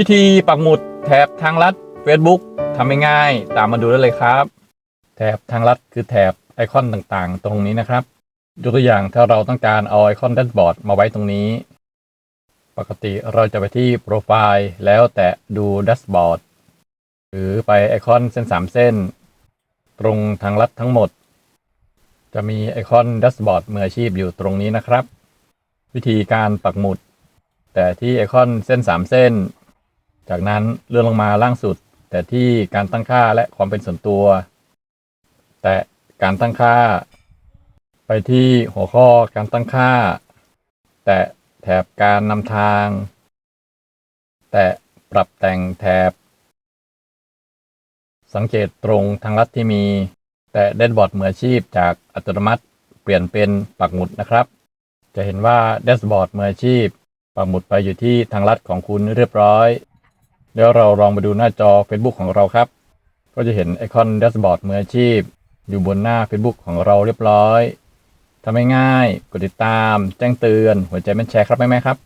วิธีปักหมุดแถบทางลัด Facebook ทำง่ายๆตามมาดูได้เลยครับ แถบทางลัดคือแถบไอคอนต่างๆ ตรงนี้นะครับยกตัวอย่างถ้าเราต้องการเอาไอคอนแดชบอร์ดมาไว้ตรงนี้ ปกติเราจะไปที่โปรไฟล์แล้วแตะดูแดชบอร์ดหรือไปไอคอนเส้น 3 เส้น ตรงทางลัดทั้งหมด จะมีไอคอนแดชบอร์ดมืออาชีพอยู่ตรงนี้นะครับ วิธีการปักหมุด แต่ที่ไอคอนเส้น 3 เส้น จากนั้นเลื่อนลงมาล่างสุด แต่ที่การตั้งค่าและความเป็นส่วนตัว แต่การตั้งค่า ไปที่หัวข้อการตั้งค่า แต่แถบการนำทาง แต่ปรับแต่งแถบ สังเกตตรงทางลัดที่มี แต่เดนบอร์ดมืออาชีพจากอัตโนมัติเปลี่ยนเป็นปักหมุดนะครับ จะเห็นว่าแดชบอร์ดมืออาชีพปักหมุดไปอยู่ที่ทางลัดของคุณเรียบร้อย เดี๋ยวเราลองมาดูหน้าจอ Facebook ของเราครับ ก็จะเห็นไอคอนแดชบอร์ดมืออาชีพ อยู่บนหน้า Facebook ของเราเรียบร้อยทำง่ายๆกดติดตาม แจ้งเตือน หัวใจแม่นแชร์ครับแม่ๆครับ